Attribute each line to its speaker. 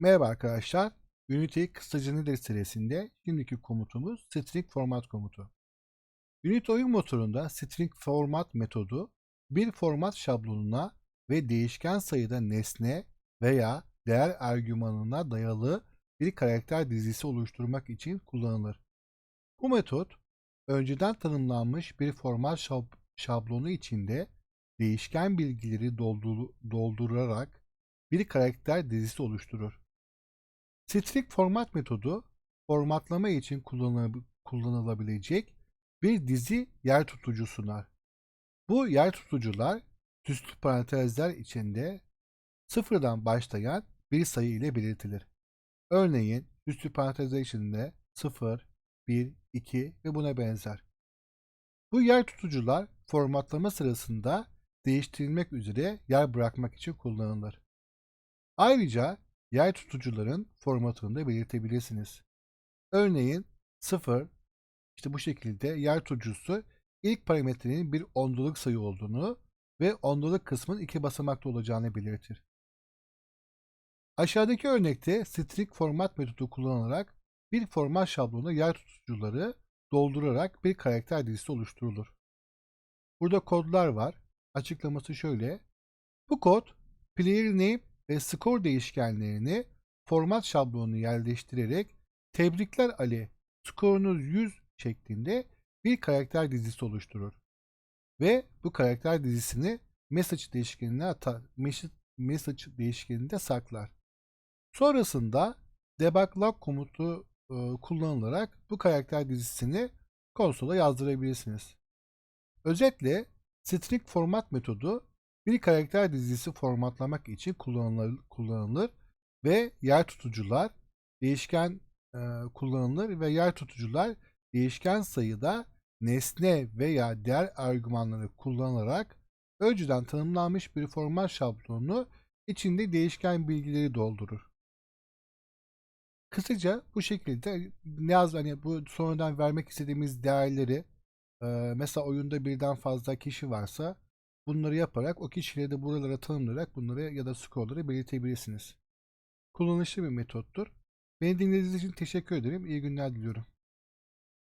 Speaker 1: Merhaba arkadaşlar. Unity kısaca nedir serisinde şimdiki komutumuz string format komutu. Unity oyun motorunda string format metodu bir format şablonuna ve değişken sayıda nesne veya değer argümanına dayalı bir karakter dizisi oluşturmak için kullanılır. Bu metot önceden tanımlanmış bir format şab- şablonu içinde değişken bilgileri doldur- doldurarak bir karakter dizisi oluşturur. String format metodu formatlama için kullanı- kullanılabilecek bir dizi yer tutucu sunar. Bu yer tutucular süslü parantezler içinde sıfırdan başlayan bir sayı ile belirtilir. Örneğin süslü parantezler içinde 0, 1, 2 ve buna benzer. Bu yer tutucular formatlama sırasında değiştirilmek üzere yer bırakmak için kullanılır. Ayrıca yer tutucuların formatını da belirtebilirsiniz. Örneğin 0 işte bu şekilde yer tutucusu ilk parametrenin bir ondalık sayı olduğunu ve ondalık kısmın iki basamakta olacağını belirtir. Aşağıdaki örnekte string format metodu kullanarak bir format şablonu yer tutucuları doldurarak bir karakter dizisi oluşturulur. Burada kodlar var. Açıklaması şöyle. Bu kod player name ve score değişkenlerini format şablonunu yerleştirerek tebrikler Ali skorunuz 100 şeklinde bir karakter dizisi oluşturur. Ve bu karakter dizisini message değişkenine atar. Message değişkeninde saklar. Sonrasında debug log komutu e, kullanılarak bu karakter dizisini konsola yazdırabilirsiniz. Özetle string format metodu bir karakter dizisi formatlamak için kullanılır, kullanılır ve yer tutucular değişken e, kullanılır ve yer tutucular değişken sayıda nesne veya değer argümanları kullanarak önceden tanımlanmış bir format şablonunu içinde değişken bilgileri doldurur. Kısaca bu şekilde ne yaz hani bu sonradan vermek istediğimiz değerleri e, mesela oyunda birden fazla kişi varsa bunları yaparak o kişileri de buralara tanımlayarak bunları ya da skorları belirtebilirsiniz. Kullanışlı bir metottur. Beni dinlediğiniz için teşekkür ederim. İyi günler diliyorum.